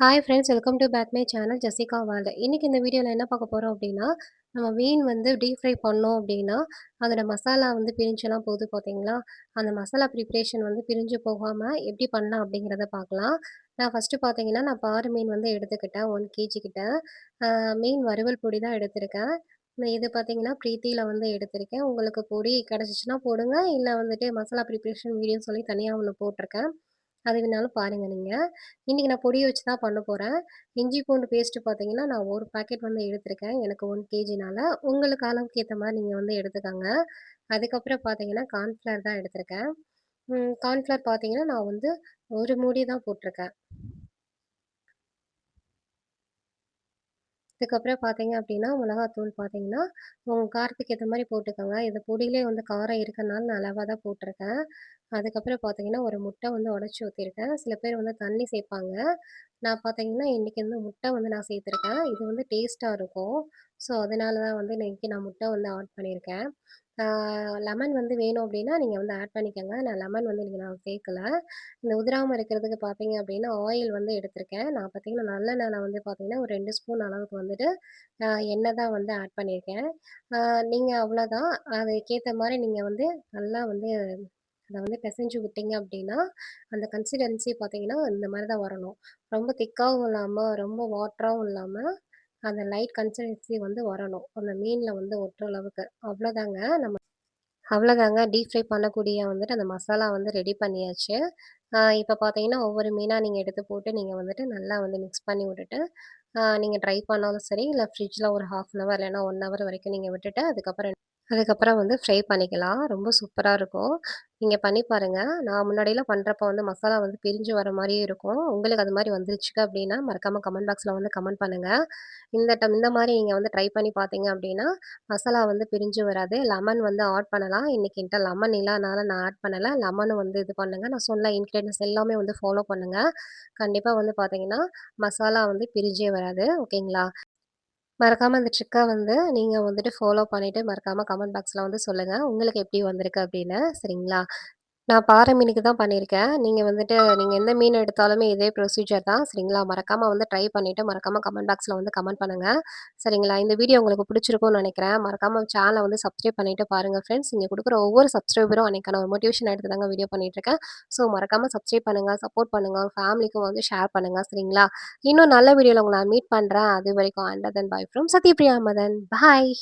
Hi friends welcome to back my channel Jessica world இன்றைக்கி இந்த வீடியோவில் என்ன பார்க்க போகிறோம் அப்படின்னா நம்ம மீன் வந்து டீப் ஃப்ரை பண்ணோம் அப்படின்னா அதோட மசாலா வந்து பிரிஞ்செல்லாம் போகுது பார்த்தீங்களா? அந்த மசாலா ப்ரிப்ரேஷன் வந்து பிரிஞ்சு போகாமல் எப்படி பண்ணலாம் அப்படிங்கிறத பார்க்கலாம். நான் ஃபஸ்ட்டு பார்த்தீங்கன்னா நான் பாறை மீன் வந்து எடுத்துக்கிட்டேன் ஒன் கேஜி கிட்ட. மீன் வறுவல் பொடி தான் எடுத்திருக்கேன். நான் இது பார்த்தீங்கன்னா ப்ரீத்தியில் வந்து எடுத்திருக்கேன். உங்களுக்கு பொடி கிடச்சிச்சின்னா போடுங்க. இல்லை வந்துட்டு மசாலா ப்ரிப்ரேஷன் வீடியோ சொல்லி தனியாக ஒன்று போட்டிருக்கேன். அது வேணாலும் பாருங்கள் நீங்கள் இன்றைக்கி நான் பொடி வச்சு தான் பண்ண போகிறேன் இஞ்சி பூண்டு பேஸ்ட்டு பார்த்தீங்கன்னா நான் ஒரு பாக்கெட் வந்து எடுத்திருக்கேன். எனக்கு ஒன் கேஜினால உங்களுக்கு அளவுக்கு ஏற்ற மாதிரி நீங்கள் வந்து எடுத்துக்கோங்க. அதுக்கப்புறம் பார்த்தீங்கன்னா கார்ன்ஃப்ளவர் தான் எடுத்திருக்கேன். கார்ன்ஃப்ளவர் பார்த்தீங்கன்னா நான் வந்து ஒரு மூடி தான் போட்டிருக்கேன். அதுக்கப்புறம் பார்த்தீங்க அப்படின்னா மிளகாத்தூள் பார்த்தீங்கன்னா உங்கள் காரத்துக்கு ஏற்ற மாதிரி போட்டுக்கோங்க. இது பொடியிலே வந்து காரம் இருக்கனால நான் அளவாக தான் போட்டிருக்கேன். அதுக்கப்புறம் பார்த்தீங்கன்னா ஒரு முட்டை வந்து உடச்சி ஊற்றிருக்கேன் சில பேர் வந்து தண்ணி சேர்ப்பாங்க. நான் பார்த்தீங்கன்னா இன்றைக்கி வந்து முட்டை வந்து நான் சேர்த்துருக்கேன். இது வந்து டேஸ்ட்டாக இருக்கும். ஸோ அதனால தான் வந்து இன்றைக்கி நான் முட்டை வந்து ஆட் பண்ணியிருக்கேன். லெமன் வந்து வேணும் அப்படின்னா நீங்கள் வந்து ஆட் பண்ணிக்கோங்க. நான் லெமன் வந்து இன்றைக்கி நான் சேர்க்கல இந்த உதிராமல் இருக்கிறதுக்கு பார்த்தீங்க அப்படின்னா ஆயில் வந்து எடுத்திருக்கேன். நான் பார்த்தீங்கன்னா நல்லெண்ணெய் வந்து பார்த்தீங்கன்னா ஒரு ரெண்டு ஸ்பூன் அளவுக்கு வந்துட்டு எண்ணெய் தான் வந்து ஆட் பண்ணியிருக்கேன். நீங்கள் அவ்வளோதான். அதுக்கேற்ற மாதிரி நீங்கள் வந்து நல்லா வந்து அதை வந்து பிசைஞ்சு விட்டீங்க அப்படின்னா அந்த கன்சிஸ்டன்சி பார்த்தீங்கன்னா இந்த மாதிரி தான் வரணும். ரொம்ப திக்காகவும் இல்லாமல் ரொம்ப வாட்டராகவும் இல்லாமல் அந்த லைட் கன்சிஸ்டன்சி வந்து வரணும். அந்த மீனில் வந்து ஒட்டுற அளவுக்கு அவ்வளோதாங்க நம்ம அவ்வளோதாங்க டீப் ஃப்ரை பண்ணக்கூடிய வந்துட்டு அந்த மசாலா வந்து ரெடி பண்ணியாச்சு. இப்போ பார்த்தீங்கன்னா ஒவ்வொரு மீனாக நீங்கள் எடுத்து போட்டு நீங்கள் வந்துட்டு நல்லா வந்து மிக்ஸ் பண்ணி விட்டுட்டு நீங்கள் ட்ரை பண்ணாலும் சரி இல்லை ஃப்ரிட்ஜில் ஒரு ஹாஃப் அன் ஹவர் இல்லைன்னா ஒன் ஹவர் வரைக்கும் நீங்கள் விட்டுட்டு அதுக்கப்புறம் அதுக்கப்புறம் வந்து ஃப்ரை பண்ணிக்கலாம். ரொம்ப சூப்பராக இருக்கும். நீங்கள் பண்ணி பாருங்கள் நான் முன்னாடியெல்லாம் பண்ணுறப்ப வந்து மசாலா வந்து பிரிஞ்சு வர மாதிரியும் இருக்கும். உங்களுக்கு அது மாதிரி வந்துருச்சுக்க அப்படின்னா மறக்காமல் கமெண்ட் பாக்ஸில் வந்து கமெண்ட் பண்ணுங்கள் இந்த டம் இந்த மாதிரி நீங்கள் வந்து ட்ரை பண்ணி பார்த்தீங்க அப்படின்னா மசாலா வந்து பிரிஞ்சு வராது. லெமன் வந்து ஆட் பண்ணலாம். இன்றைக்கி என்கிட்ட லெமன் இல்லாதனால நான் ஆட் பண்ணலை. லெமனும் வந்து இது பண்ணுங்கள் நான் சொன்ன இன்க்ரீடியன்ஸ் எல்லாமே வந்து ஃபாலோ பண்ணுங்கள் கண்டிப்பாக வந்து பார்த்தீங்கன்னா மசாலா வந்து பிரிஞ்சே வராது. ஓகேங்களா? மறக்காமல் அந்த ட்ரிக்கை வந்து நீங்கள் வந்துட்டு ஃபாலோ பண்ணிவிட்டு மறக்காமல் கமெண்ட் பாக்ஸில் வந்து சொல்லுங்கள் உங்களுக்கு எப்படி வந்திருக்கு அப்படின்னு. சரிங்களா? நான் பாறை மீனுக்கு தான் பண்ணியிருக்கேன். நீங்கள் வந்துட்டு நீங்கள் எந்த மீன் எடுத்தாலுமே இதே ப்ரொசீஜர் தான். சரிங்களா? மறக்காமல் வந்து ட்ரை பண்ணிவிட்டு மறக்காமல் கமெண்ட் பாக்ஸில் வந்து கமெண்ட் பண்ணுங்கள் சரிங்களா? இந்த வீடியோ உங்களுக்கு பிடிச்சிருக்கும்னு நினைக்கிறேன். மறக்காமல் சேனலை வந்து சப்ஸ்கிரைப் பண்ணிவிட்டு பாருங்கள் ஃப்ரெண்ட்ஸ் நீங்கள் கொடுக்குற ஒவ்வொரு சப்ஸ்கிரைபரும் அன்னைக்கான ஒரு மோட்டிவேஷன் எடுத்து தாங்க வீடியோ பண்ணிகிட்ருக்கேன் ஸோ மறக்காமல் சப்ஸ்கிரைப் பண்ணுங்கள் சப்போர்ட் பண்ணுங்கள் ஃபேமிலிக்கும் வந்து ஷேர் பண்ணுங்கள் சரிங்களா? இன்னும் நல்ல வீடியோவில் உங்களை நான் மீட் பண்ணுறேன் அது வரைக்கும் under then bye from Sathyapriya Madan. Bye